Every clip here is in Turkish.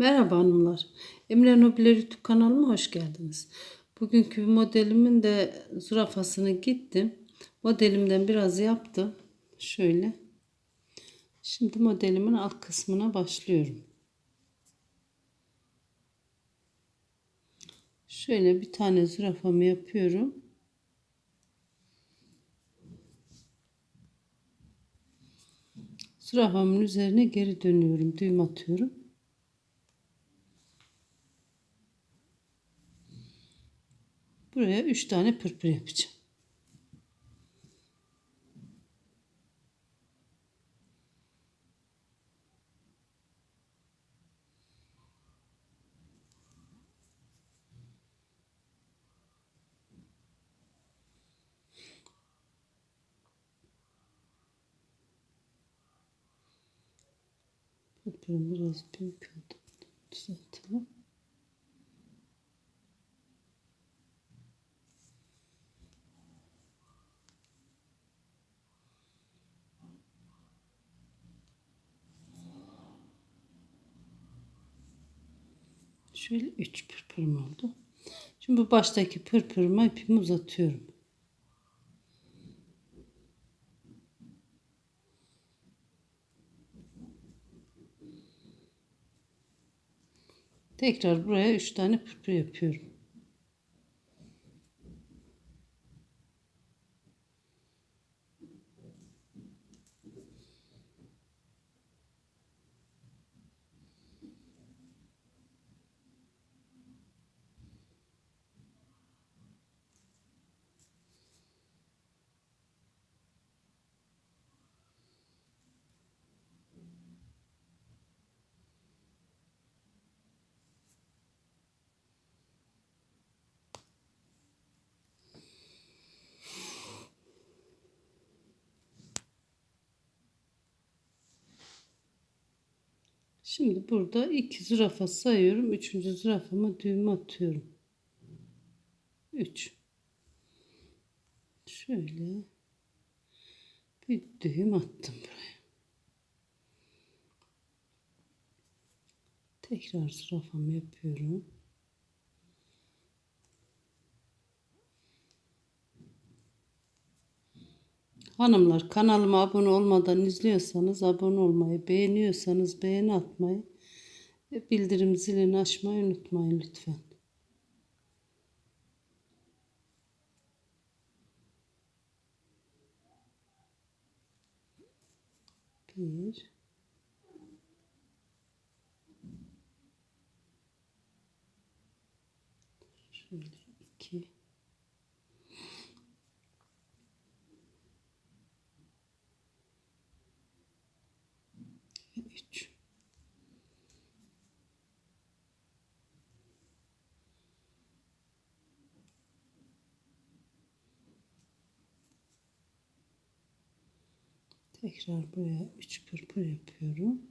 Merhaba hanımlar. Emre Nobiler YouTube kanalıma hoş geldiniz. Bugünkü modelimin de zürafasını gittim. Modelimden biraz yaptım. Şöyle. Şimdi modelimin alt kısmına başlıyorum. Şöyle bir tane zürafamı yapıyorum. Zürafamın üzerine geri dönüyorum. Düğüm atıyorum. Buraya 3 tane pırpır yapacağım. Pırpırım biraz büyük oldu. Düzeltelim. Şöyle 3 pırpırım oldu. Şimdi bu baştaki pırpırıma ipimi uzatıyorum. Tekrar buraya 3 tane pırpır yapıyorum. Şimdi burada iki zürafa sayıyorum. Üçüncü zürafama düğüm atıyorum. Üç. Şöyle bir düğüm attım buraya. Tekrar zürafamı yapıyorum. Hanımlar kanalıma abone olmadan izliyorsanız abone olmayı, beğeniyorsanız beğeni atmayı ve bildirim zilini açmayı unutmayın lütfen. Bir. Şöyle iki. ve üç. Tekrar buraya üç pırpır yapıyorum.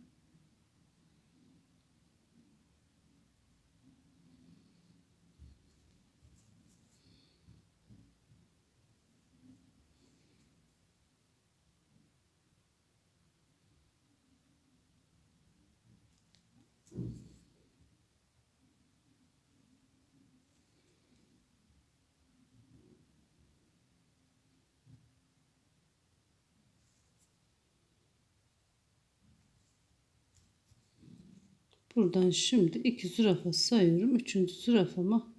Buradan şimdi iki zürafa sayıyorum. Üçüncü zürafama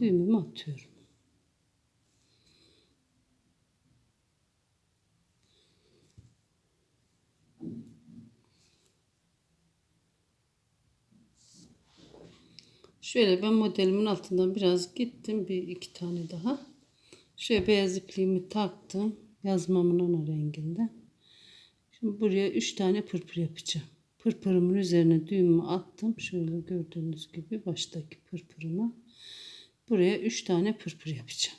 düğümümü atıyorum. Şöyle ben modelimin altından biraz gittim. Bir iki tane daha. Şöyle beyaz ipliğimi taktım. Yazmamın ana renginde. Şimdi buraya üç tane pırpır yapacağım. Pırpırımın üzerine düğümü attım. Şöyle gördüğünüz gibi baştaki pırpırıma. Buraya üç tane pırpır yapacağım.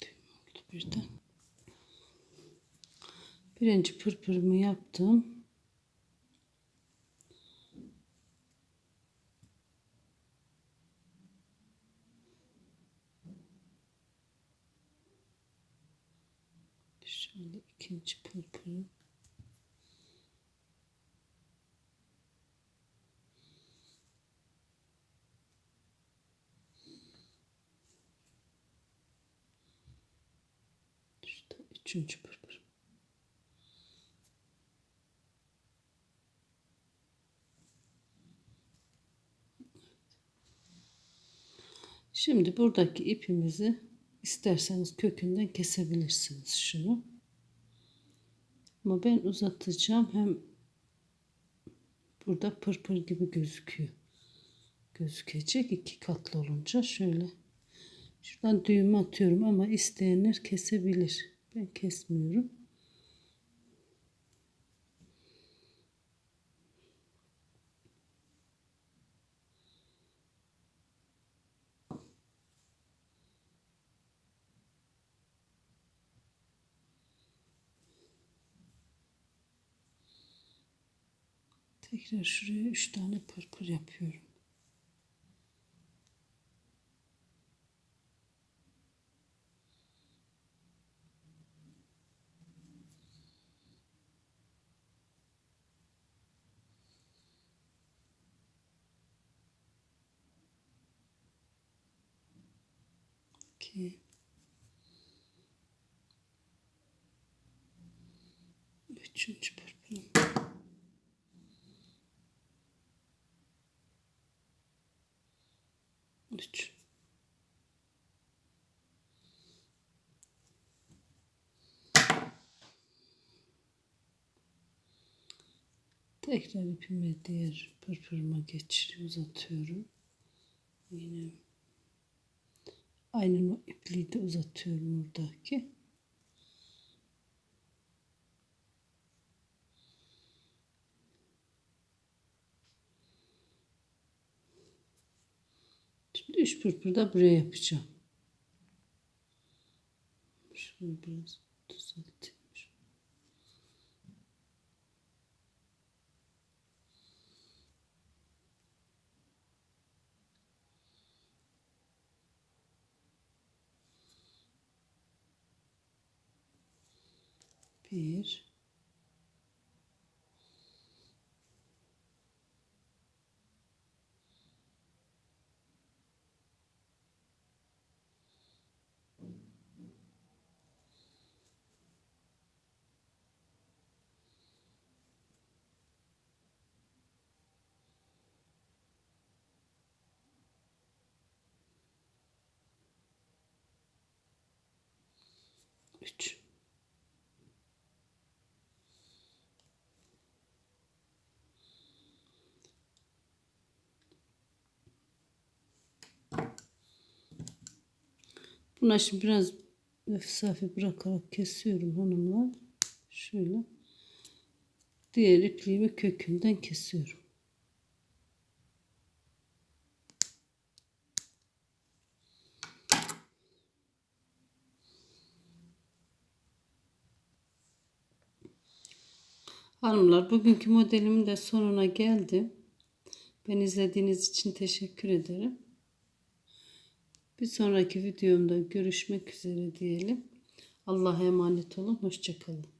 Düğüm oldu birden. Birinci pırpırımı yaptım. Şöyle ikinci pırpırı. Şurada üçüncü pırpır. Şimdi buradaki ipimizi isterseniz kökünden kesebilirsiniz şunu. Ama ben uzatacağım hem burada pırpır gibi gözüküyor. Gözükecek iki katlı olunca şöyle şuradan düğüm atıyorum ama isteyenler kesebilir. Ben kesmiyorum. Tekrar şuraya üç tane pırpır yapıyorum. İki. Üçüncü pırpırım. Üç. Tekrar ipimi diğer pırpırıma geçir uzatıyorum. Yine aynen o ipliği de uzatıyorum buradaki. Şimdi üç pırpır da buraya yapacağım. Şunu biraz düzelteyim. Bir. Üç. Buna şimdi biraz mesafe bırakarak kesiyorum hanımlar. Şöyle. Diğer ipliğimi kökünden kesiyorum. Hanımlar bugünkü modelimin de sonuna geldim. Ben izlediğiniz için teşekkür ederim. Bir sonraki videomda görüşmek üzere diyelim. Allah'a emanet olun. Hoşçakalın.